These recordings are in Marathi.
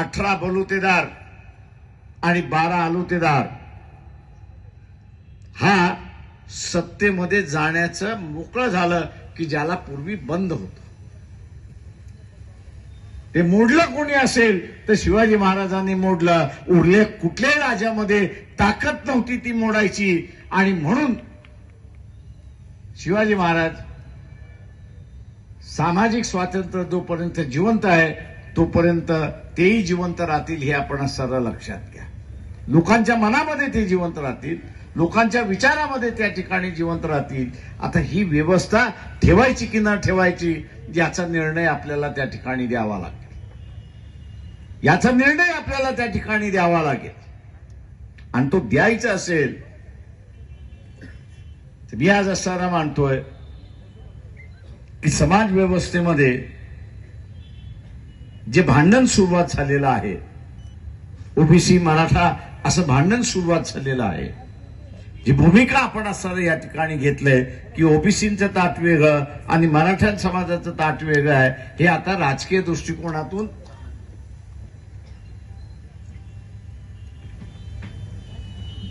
अठरा बलुतेदार आणि बारा आलुतेदार. हा सत्तेमध्ये जाण्याचं मोकळं झालं की ज्याला पूर्वी बंद होत. ते मोडलं कोणी असेल तर शिवाजी महाराजांनी मोडलं. उरले कुठल्याही राजामध्ये ताकद नव्हती ती मोडायची. आणि म्हणून शिवाजी महाराज सामाजिक स्वातंत्र्य जोपर्यंत जिवंत आहे तोपर्यंत तेही जिवंत राहतील हे आपण सर्व लक्षात घ्या. लोकांच्या मनामध्ये ते जिवंत राहतील लोकांच्या विचारामध्ये त्या ठिकाणी जिवंत राहतील. आता ही व्यवस्था ठेवायची की न ठेवायची याचा निर्णय आपल्याला त्या ठिकाणी द्यावा लागेल. याचा निर्णय आपल्याला त्या ठिकाणी द्यावा लागेल. आणि तो द्यायचा असेल तर मी आज असताना मानतोय की समाज व्यवस्थेमध्ये जे भांडण सुरुवात झालेलं आहे. ओबीसी मराठा असं भांडण सुरुवात झालेलं आहे. जी भूमिका आपण असताना या ठिकाणी घेतलंय की ओबीसीचं ताट वेगळं आणि मराठा समाजाचं ताट वेगळं आहे हे आता राजकीय दृष्टिकोनातून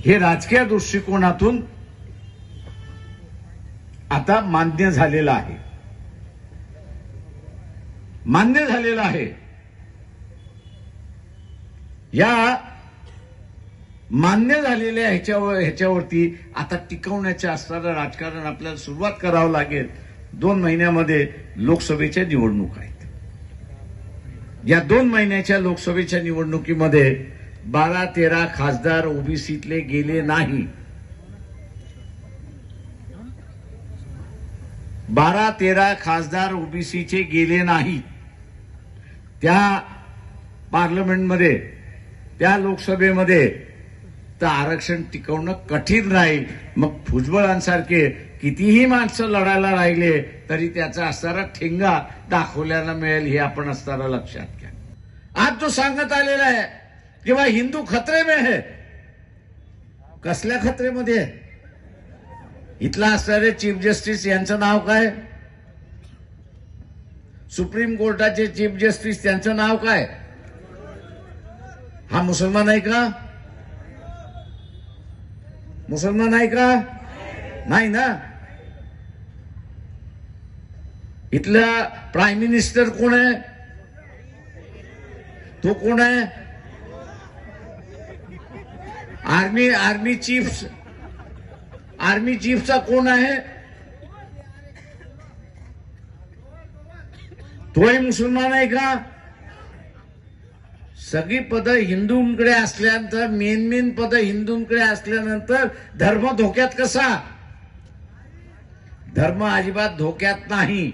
हे राजकीय दृष्टिकोनातून आता मान्य झालेलं आहे. मान्य झालेलं आहे. या मान्य झालेल्या ह्याच्यावर ह्याच्यावरती आता टिकवण्याचे असणारं राजकारण आपल्याला सुरुवात करावं लागेल. दोन महिन्यामध्ये लोकसभेच्या निवडणूक आहेत. या दोन महिन्याच्या लोकसभेच्या निवडणुकीमध्ये बारा तेरा खासदार ओबीसीतले गेले नाही. बारा तेरा खासदार ओबीसीचे गेले नाही. त्या पार्लमेंटमध्ये त्या लोकसभेमध्ये तर आरक्षण टिकवणं कठीण राहील. मग भुजबळांसारखे कितीही माणसं लढायला राहिले तरी त्याचा असणारा ठेंगा दाखवल्याला मिळेल हे आपण असताना लक्षात घ्या. आज जो सांगत आलेला आहे किंवा हिंदू खतरे में है. कसल्या खतरेमध्ये इथला असणारे चीफ जस्टिस यांचं नाव काय? सुप्रीम कोर्टाचे चीफ जस्टिस त्यांचं नाव काय? हा मुसलमान आहे का मुसलमान आहे का नाही ना इथला प्राईम मिनिस्टर कोण आहे तो कोण आहे आर्मी आर्मी चीफ आर्मी चीफचा कोण आहे तोही मुसलमान आहे का सगळी पदं हिंदूंकडे असल्यानंतर मेन मेन पदं हिंदूंकडे असल्यानंतर धर्म धोक्यात कसा? धर्म अजिबात धोक्यात नाही.